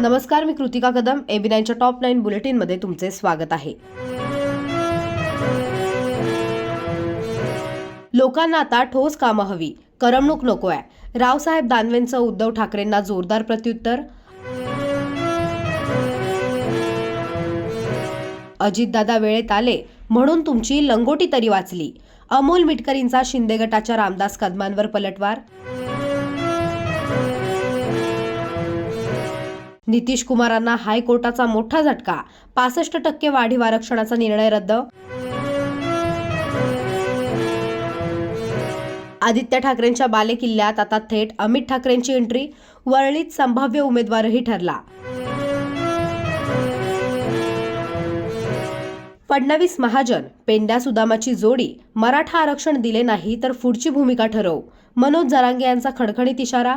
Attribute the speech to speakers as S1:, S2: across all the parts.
S1: नमस्कार मी कृतिका कदम एबी नाईनच्या टॉप नाईन बुलेटिनमध्ये तुमचे स्वागत आहे. लोकांना आता ठोस कामं हवी. करमणूक नको आहे. रावसाहेब दानवेंचं उद्धव ठाकरेंना जोरदार प्रत्युत्तर. अजितदादा वेळेत आले म्हणून तुमची लंगोटी तरी वाचली. अमोल मिटकरींचा शिंदे गटाच्या रामदास कदमांवर पलटवार. नितीश कुमारांना हायकोर्टाचा मोठा झटका. पासष्ट टक्के वाढीव आरक्षणाचा निर्णय रद्द. आदित्य ठाकरेंच्या बालेकिल्ल्यात आता थेट अमित ठाकरेंची एंट्री. वरळीत संभाव्य उमेदवारही ठरला. फडणवीस महाजन पेंड्या सुदामाची जोडी. मराठा आरक्षण दिले नाही तर पुढची भूमिका ठरवू. मनोज जरांगे यांचा खडखणीत इशारा.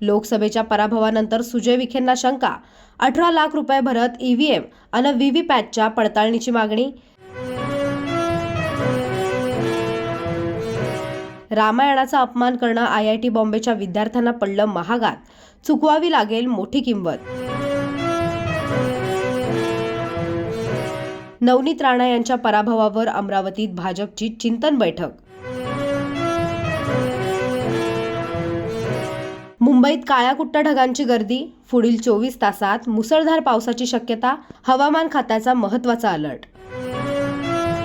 S1: लोकसभेच्या पराभवानंतर सुजय विखेंना शंका. अठरा लाख रुपये भरत ईव्हीएम आणि व्हीव्हीपॅटच्या पडताळणीची मागणी. रामायणाचा अपमान करणं आय आय टी बॉम्बेच्या विद्यार्थ्यांना पडलं महागात. चुकवावी लागेल मोठी किंमत. नवनीत राणा यांच्या पराभवावर अमरावतीत भाजपची चिंतन बैठक. मुंबईत काळ्या कुट्ट ढगांची गर्दी. पुढील चोवीस तासात मुसळधार पावसाची शक्यता. हवामान खात्याचा महत्त्वाचा अलर्ट